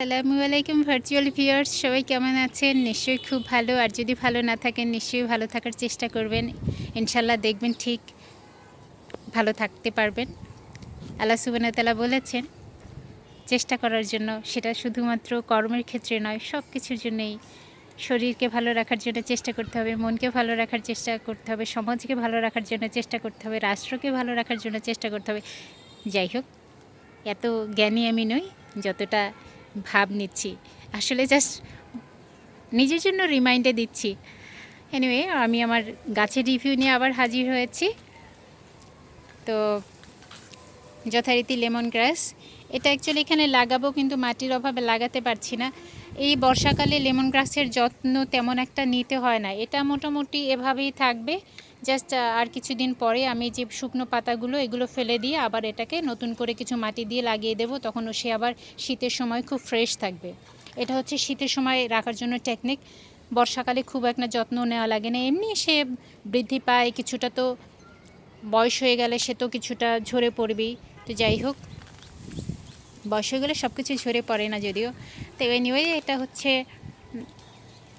আসসালামু আলাইকুম virtual viewers সবাই কেমন আছেন? নিশ্চয়ই খুব ভালো। আর যদি ভালো না থাকেন, নিশ্চয়ই ভালো থাকার চেষ্টা করবেন। ইনশাল্লাহ দেখবেন ঠিক ভালো থাকতে পারবেন। আল্লাহ সুবানতালা বলেছেন, চেষ্টা করার জন্য। সেটা শুধুমাত্র কর্মের ক্ষেত্রে নয় সব কিছুর জন্যই। শরীরকে ভালো রাখার জন্য চেষ্টা করতে হবে, মনকে ভালো রাখার চেষ্টা করতে হবে, সমাজকে ভালো রাখার জন্য চেষ্টা করতে হবে, রাষ্ট্রকে ভালো রাখার জন্য চেষ্টা করতে হবে। যাই হোক, এত জ্ঞানী আমি নই, যতটা ভাব নিচ্ছি। আসলে জাস্ট নিজের জন্য রিমাইন্ডে দিচ্ছি। এনিওয়ে আমি আমার গাছের রিভিউ নিয়ে আবার হাজির হয়েছি। তো যথারীতি লেমন গ্রাস এটা অ্যাকচুয়ালি এখানে লাগাবো কিন্তু মাটির অভাবে লাগাতে পারছি না। এই বর্ষাকালে লেমন গ্রাসের যত্ন তেমন একটা নিতে হয় না। এটা মোটামুটি এভাবেই থাকবে। জাস্ট আর কিছুদিন পরে আমি যে শুকনো পাতাগুলো, এগুলো ফেলে দিয়ে আবার এটাকে নতুন করে কিছু মাটি দিয়ে লাগিয়ে দেবো। তখন সে আবার শীতের সময় খুব ফ্রেশ থাকবে। এটা হচ্ছে শীতের সময় রাখার জন্য টেকনিক বর্ষাকালে খুব একটা যত্ন নেওয়া লাগে না। এমনি সে বৃদ্ধি পায়, কিছুটা তো বয়স হয়ে গেলে সে তো কিছুটা ঝরে পড়বেই। তো যাই হোক, বয়স হয়ে গেলে সব কিছু ঝরে পড়ে না যদিও। তো এনিওয়ে এটা হচ্ছে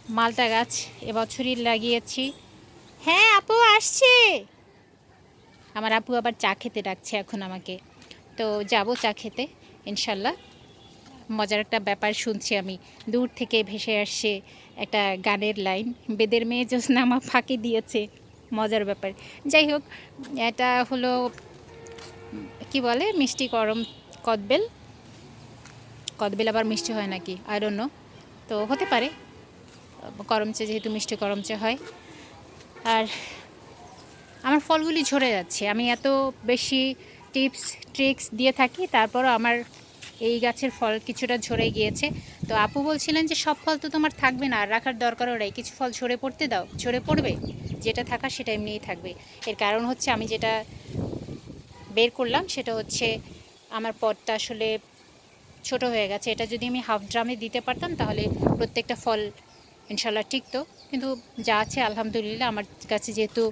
মালটা গাছ। এবছরই লাগিয়েছি। হ্যাঁ আপু আসছে। আমার আপু আবার চা খেতে ডাকছে এখন আমাকে। তো যাব চা খেতে, ইনশাল্লাহ। মজার একটা ব্যাপার শুনছি আমি। দূর থেকে ভেসে আসছে একটা গানের লাইন, বেদের মেয়ে জ্যোৎস্না মা ফাঁকি দিয়েছে। মজার ব্যাপার। যাই হোক, এটা হলো, কি বলে, মিষ্টি করম, কদবেল। কদবেল আবার মিষ্টি হয় নাকি? ডোন্ট নো তো হতে পারে। করমচে যেহেতু মিষ্টি করমচে হয়। আর আমার ফলগুলি ঝরে যাচ্ছে। আমি এত বেশি টিপস, ট্রিক্স দিয়ে থাকি, তারপরও আমার এই গাছের ফল কিছুটা ঝরে গিয়েছে। তো আপু বলছিলেন যে, সব ফল তো তোমার থাকবে না, আর রাখার দরকারও নেই। কিছু ফল ঝরে পড়তে দাও, ঝরে পড়বে। যেটা থাকা সেটা এমনিই থাকবে। এর কারণ হচ্ছে আমি যেটা বের করলাম, সেটা হচ্ছে আমার পটটা আসলে ছোট হয়ে গেছে। এটা যদি আমি হাফ ড্রামে দিতে পারতাম, তাহলে প্রত্যেকটা ফল ইনশাল্লাহ টিকতো কিন্তু যা আছে আলহামদুলিল্লাহ, আমার কাছে যেহেতু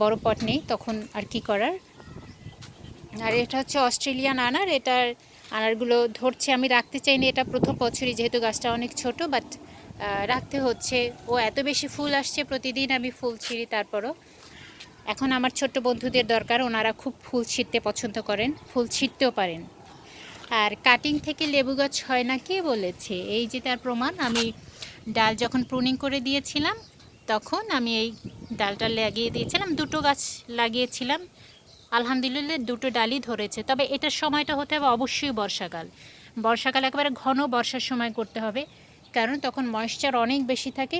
বড় পট নেই, তখন আর কি করার? আর এটা হচ্ছে অস্ট্রেলিয়ান আনার, এটার আনারগুলো ধরছে। আমি রাখতে চাইনি এটা প্রথম বছরই, যেহেতু গাছটা অনেক ছোট বাট রাখতে হচ্ছে। ও এত বেশি ফুল আসছে, প্রতিদিন আমি ফুল ছিঁড়ি তারপরও। এখন আমার ছোট্ট বন্ধুদের দরকার, ওনারা খুব ফুল ছিঁড়তে পছন্দ করেন, ফুল ছিঁড়তেও পারেন। আর কাটিং থেকে লেবু গাছ হয় না কে বলেছে? এই যে তার প্রমাণ, আমি ডাল যখন প্রুনিং করে দিয়েছিলাম, তখন আমি এই ডালটা লাগিয়ে দিয়েছিলাম, দুটো গাছ লাগিয়েছিলাম। আলহামদুলিল্লাহ দুটো ডালই ধরেছে। তবে এটার সময়টা হতে হবে অবশ্যই বর্ষাকাল। বর্ষাকাল একেবারে ঘন বর্ষার সময় করতে হবে, কারণ তখন ময়েশ্চার অনেক বেশি থাকে,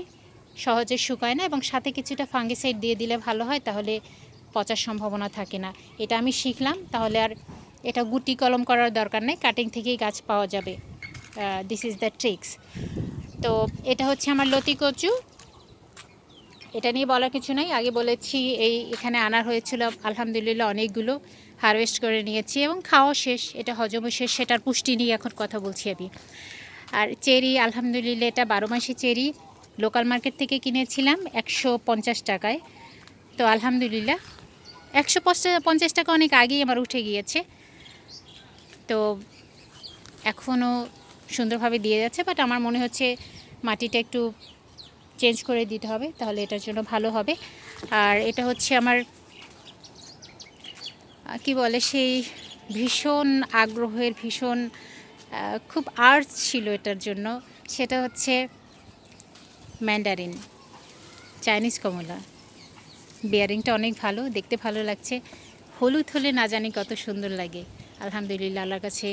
সহজে শুকায় না এবং সাথে কিছুটা ফাঙ্গিসাইড দিয়ে দিলে ভালো হয়, তাহলে পচার সম্ভাবনা থাকে না। এটা আমি শিখলাম, তাহলে আর এটা গুটি কলম করার দরকার নেই কাটিং থেকেই গাছ পাওয়া যাবে। দিস ইজ দ্য ট্রিক্স তো এটা হচ্ছে আমার লতি কচু। এটা নিয়ে বলার কিছু নাই। আগে বলেছি, এই এখানে আনার হয়েছিল, আলহামদুলিল্লাহ অনেকগুলো হারভেস্ট করে নিয়েছি এবং খাওয়া শেষ। এটা হজমও শেষ, সেটার পুষ্টি নিয়ে এখন কথা বলছি আমি। আর চেরি, আলহামদুলিল্লাহ এটা বারো মাসি চেরি লোকাল মার্কেট থেকে কিনেছিলাম একশো পঞ্চাশ টাকায়। তো আলহামদুলিল্লাহ একশো পঞ্চাশ টাকা অনেক আগেই আমার উঠে গিয়েছে। তো এখনও সুন্দরভাবে দিয়ে যাচ্ছে বাট আমার মনে হচ্ছে মাটিটা একটু চেঞ্জ করে দিতে হবে, তাহলে এটার জন্য ভালো হবে। আর এটা হচ্ছে আমার কি বলে, সেই ভীষণ আগ্রহের, ভীষণ খুব আর্ট ছিল এটার জন্য। সেটা হচ্ছে ম্যান্ডারিন চাইনিজ কমলা। বিয়ারিংটা অনেক ভালো, দেখতে ভালো লাগছে। হলুদ হলে না জানি কত সুন্দর লাগে। আলহামদুলিল্লাহ, আল্লাহর কাছে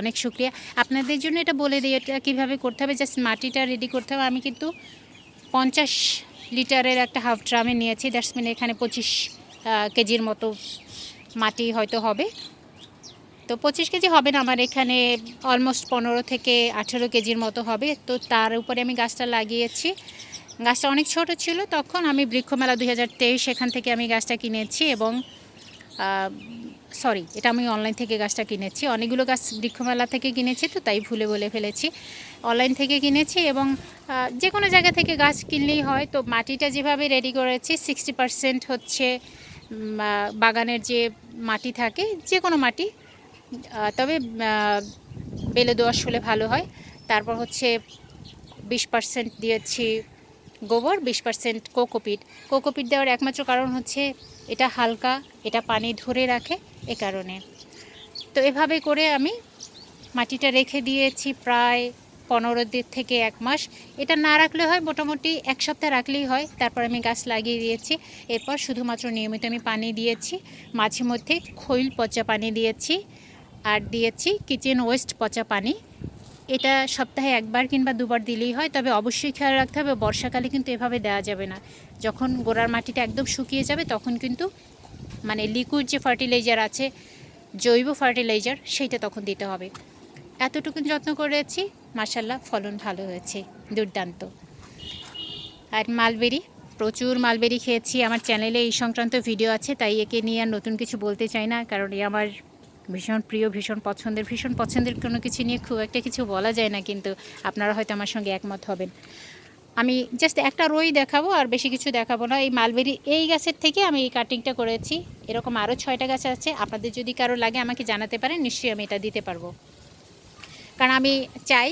অনেক শুক্রিয়া। আপনাদের জন্য এটা বলে দিই, এটা কীভাবে করতে হবে? জাস্ট মাটিটা রেডি করতে হবে। আমি কিন্তু পঞ্চাশ লিটারের একটা হাফ ড্রামে নিয়েছি। দ্যাটস এখানে পঁচিশ কেজির মতো মাটি হয়তো হবে। তো পঁচিশ কেজি হবে না, আমার এখানে অলমোস্ট পনেরো থেকে আঠেরো কেজির মতো হবে। তো তার উপরে আমি গাছটা লাগিয়েছি। গাছটা অনেক ছোট ছিল, তখন আমি বৃক্ষমেলা দুই হাজার তেইশ সেখান থেকে আমি গাছটা কিনেছি এবং সরি এটা আমি অনলাইন থেকে গাছটা কিনেছি। অনেকগুলো গাছ বৃক্ষমেলা থেকে কিনেছি তো, তাই ভুলে বলে ফেলেছি। অনলাইন থেকে কিনেছি এবং যে কোনো জায়গা থেকে গাছ কিনলেই হয়। তো মাটিটা যেভাবে রেডি করেছি সিক্সটি হচ্ছে বাগানের যে মাটি থাকে যে কোনো মাটি তবে বেলে দোয়াশ হলে ভালো হয়। তারপর হচ্ছে বিশ পার্সেন্ট দিয়েছি গোবর, বিশ পার্সেন্ট কোকোপিট। কোকোপিট দেওয়ার একমাত্র কারণ হচ্ছে এটা হালকা, এটা পানি ধরে রাখে। এ কারণে। তো এভাবে করে আমি মাটিটা রেখে দিয়েছি প্রায় পনেরো দিন থেকে এক মাস। এটা না রাখলে হয়, মোটামুটি এক সপ্তাহ রাখলেই হয়। তারপর আমি গাছ লাগিয়ে দিয়েছি। এরপর শুধুমাত্র নিয়মিত আমি পানি দিয়েছি। মাঝে মধ্যে খৈল পচা পানি দিয়েছি আর দিয়েছি কিচেন ওয়েস্ট পচা পানি। এটা সপ্তাহে একবার কিংবা দুবার দিলেই হয়, তবে অবশ্যই খেয়াল রাখতে হবে। বর্ষাকালে কিন্তু এভাবে দেওয়া যাবে না। যখন গোড়ার মাটিটা একদম শুকিয়ে যাবে, তখন কিন্তু মানে লিকুইড যে ফার্টিলাইজার আছে, জৈব ফার্টিলাইজার সেইটা তখন দিতে হবে। এতটুকু যত্ন করেছি মার্শাল্লাহ ফলন ভালো হয়েছে, দুর্দান্ত। আর মালবেরি প্রচুর মালবেরি খেয়েছি। আমার চ্যানেলে এই সংক্রান্ত ভিডিও আছে, তাই একে নিয়ে আর নতুন কিছু বলতে চাই না, কারণ এ আমার ভীষণ প্রিয়, ভীষণ পছন্দের ভীষণ পছন্দের কোনো কিছু নিয়ে খুব একটা কিছু বলা যায় না, কিন্তু আপনারা হয়তো আমার সঙ্গে একমত হবেন। আমি জাস্ট একটা রোই দেখাবো আর বেশি কিছু দেখাবো না। এই মালবেরি, এই গাছের থেকে আমি এই কাটিংটা করেছি। এরকম আরও ছয়টা গাছ আছে। আপনাদের যদি কারও লাগে আমাকে জানাতে পারেন, নিশ্চয়ই আমি এটা দিতে পারব। কারণ আমি চাই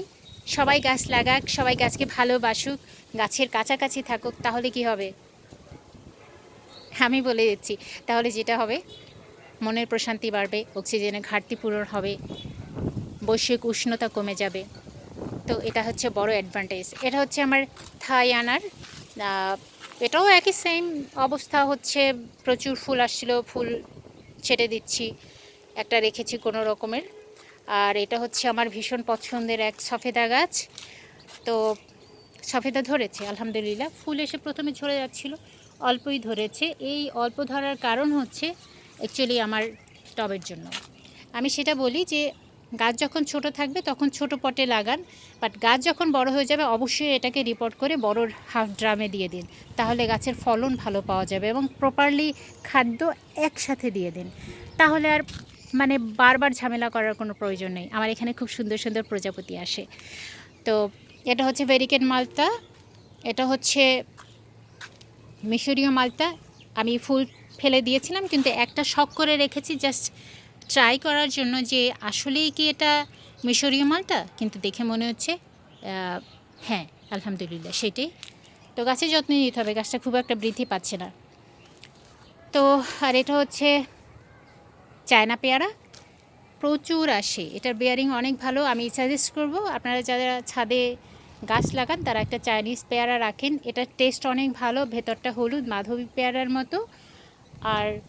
সবাই গাছ লাগাক, সবাই গাছকে ভালোবাসুক, গাছের কাছাকাছি থাকুক, তাহলে কি হবে? আমি বলে দিচ্ছি, তাহলে যেটা হবে, মনের প্রশান্তি বাড়বে, অক্সিজেনের ঘাটতি পূরণ হবে, বৈশ্বিক উষ্ণতা কমে যাবে। তো এটা হচ্ছে বড় অ্যাডভান্টেজ এটা হচ্ছে আমার থাই আনার। এটাও একই সেম অবস্থা হচ্ছে, প্রচুর ফুল আসছিল, ফুল ছেটে দিচ্ছি, একটা রেখেছি কোনো রকমের। আর এটা হচ্ছে আমার ভীষণ পছন্দের এক সফেদা গাছ। তো সফেদা ধরেছে, আলহামদুলিল্লাহ। ফুল এসে প্রথমে ঝরে যাচ্ছিল, অল্পই ধরেছে। এই অল্প ধরার কারণ হচ্ছে অ্যাকচুয়ালি আমার টবের জন্য। আমি সেটা বলি যে গাছ যখন ছোট থাকবে তখন ছোট পটে লাগান বাট গাছ যখন বড় হয়ে যাবে অবশ্যই এটাকে রিপোর্ট করে বড় হাফ ড্রামে দিয়ে দিন। তাহলে গাছের ফলন ভালো পাওয়া যাবে এবং প্রপারলি খাদ্য একসাথে দিয়ে দিন। তাহলে আর মানে বারবার ঝামেলা করার কোনো প্রয়োজন নেই। আমার এখানে খুব সুন্দর সুন্দর প্রজাপতি আসে। তো এটা হচ্ছে ভেরিকেট মালতা, এটা হচ্ছে মিশরীয় মালতা। আমি ফুল ফেলে দিয়েছিলাম, কিন্তু একটা শখ করে রেখেছি জাস্ট ট্রাই করার জন্য যে আসলেই কি এটা মিশরীয় মালটা? কিন্তু দেখে মনে হচ্ছে হ্যাঁ আলহামদুলিল্লাহ, সেটাই। তো গাছের যত্ন নিতে হবে, গাছটা খুব একটা বৃদ্ধি পাচ্ছে না। তো, আর এটা হচ্ছে চায়না পেয়ারা। প্রচুর আসে, এটার বেয়ারিং অনেক ভালো, আমি সাজেস্ট করব, আপনারা যারা ছাদে গাছ লাগান, তারা একটা চাইনিজ পেয়ারা রাখেন। এটার টেস্ট অনেক ভালো, ভেতরটা হলুদ, মাধবী পেয়ারার মতো। আর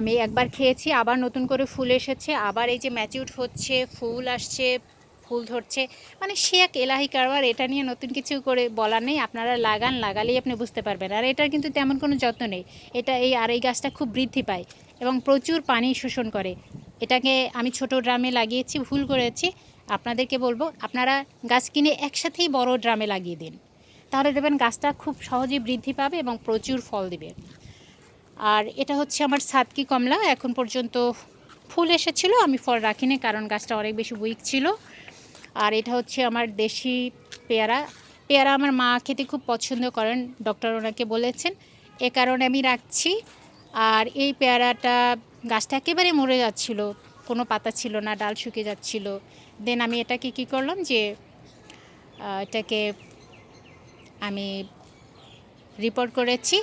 আমি একবার খেয়েছি, আবার নতুন করে ফুল এসেছে, আবার এই যে ম্যাচিউড হচ্ছে, ফুল আসছে, ফুল ধরছে। মানে সে এক এলাহি কারবার, এটা নিয়ে নতুন কিছু করে বলার নেই, আপনারা লাগান, লাগালেই আপনি বুঝতে পারবেন। আর এটার কিন্তু তেমন কোনো যত্ন নেই। এটা এই, আর এই গাছটা খুব বৃদ্ধি পায় এবং প্রচুর পানি শোষণ করে। এটাকে আমি ছোট ড্রামে লাগিয়েছি, ভুল করেছি। আপনাদেরকে বলব, আপনারা গাছ কিনে একসাথেই বড় ড্রামে লাগিয়ে দিন। তাহলে দেখবেন গাছটা খুব সহজেই বৃদ্ধি পাবে এবং প্রচুর ফল দেবে। আর এটা হচ্ছে আমার সাতকি কমলা। এখন পর্যন্ত ফুল এসেছিল, আমি ফল রাখিনি কারণ গাছটা অনেক বেশি উইক ছিল। আর এটা হচ্ছে আমার দেশি পেয়ারা। পেয়ারা আমার মা খেতে খুব পছন্দ করেন ডক্টর ওনাকে বলেছেন। এ কারণে আমি রাখছি। আর এই পেয়ারাটা গাছটা একেবারে মরে যাচ্ছিল, কোনো পাতা ছিল না, ডাল শুকিয়ে যাচ্ছিল। দেন আমি এটাকে কি করলাম যে এটাকে আমি রিপোর্ট করেছি।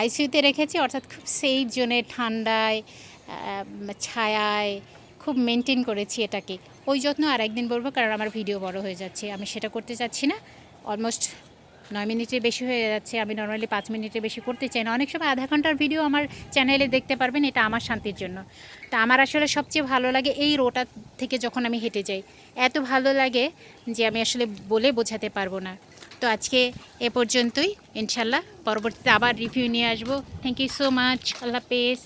আইসিইউতে রেখেছি, অর্থাৎ খুব সেফ জোনে, ঠান্ডায় ছায়ায় খুব মেনটেন করেছি এটাকে। ওই যত্ন আর একদিন বলব, কারণ আমার ভিডিও বড় হয়ে যাচ্ছে। আমি সেটা করতে চাচ্ছি না। অলমোস্ট নয় মিনিটের বেশি হয়ে যাচ্ছে। আমি নর্মালি পাঁচ মিনিটের বেশি করতে চাই না। অনেক সময় আধা ঘণ্টার ভিডিও আমার চ্যানেলে দেখতে পারবেন, এটা আমার শান্তির জন্য। তা আমার আসলে সবচেয়ে ভালো লাগে এই রোটা থেকে যখন আমি হেঁটে যাই। এত ভালো লাগে যে আমি আসলে বলে বোঝাতে পারব না। তো আজকে এ পর্যন্তই। ইনশাল্লাহ পরবর্তীতে আবার রিভিউ নিয়ে আসব। থ্যাংক ইউ সো মাচ আল্লাহ হাফেজ।